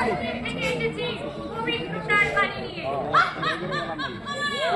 কাশ্মীর নিয়ে